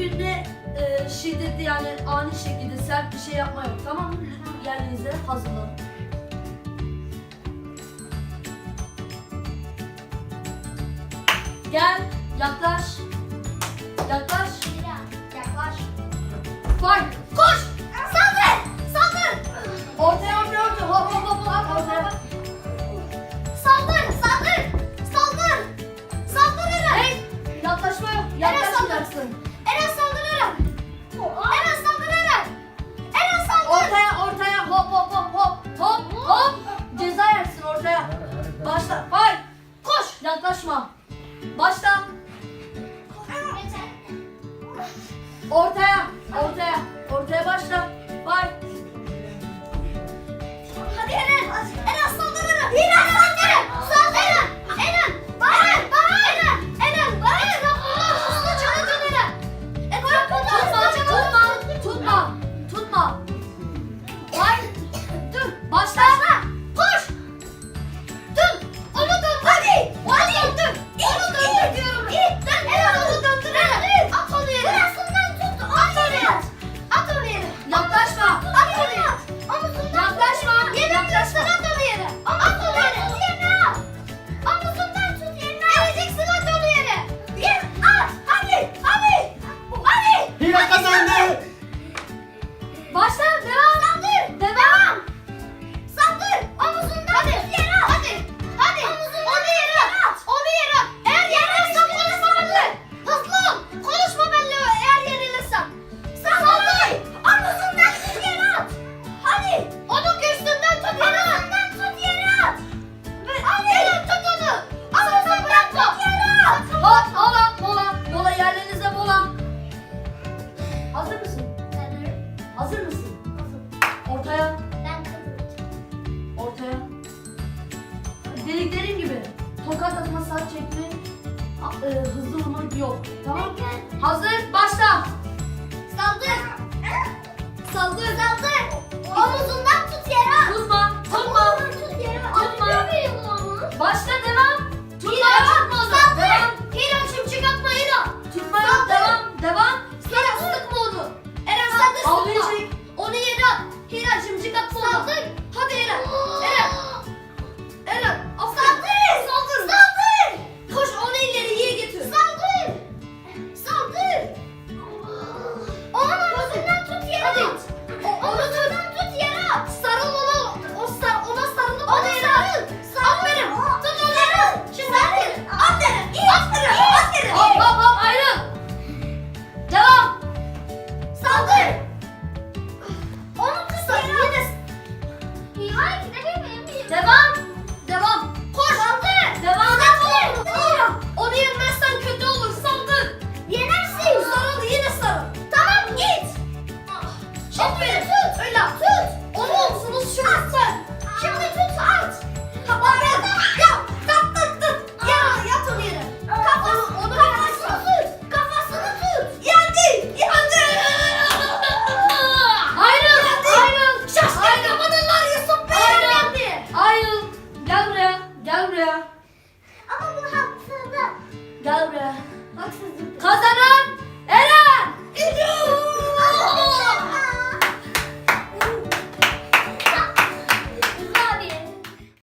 birbirine e, şiddetli yani ani şekilde sert bir şey yapma yok tamam mı? Yerlerinize hazırlanın. Gel, yaklaş. Yaklaş. Yaklaş. Fight. Uzaklaşma. Başla. Ortaya. Ortaya. Ortaya başla. kolay kazıma saat çekme e, hızlı vurma yok. Tamam Peki. Hazır başla. Saldır. Saldır. Saldır. Omuzundan tut yere. Tutma. Tutma. Tut yere. Tutma. Başla devam. Tutma. Tutma. Saldır. Hilo çimçik atma Hilo. Tutma. Devam. Devam. Hilo sıkma onu. Eren saldır sıkma. Onu yere at. Hilo çimçik atma onu. Saldır. Hayır gidemiyorum. Devam.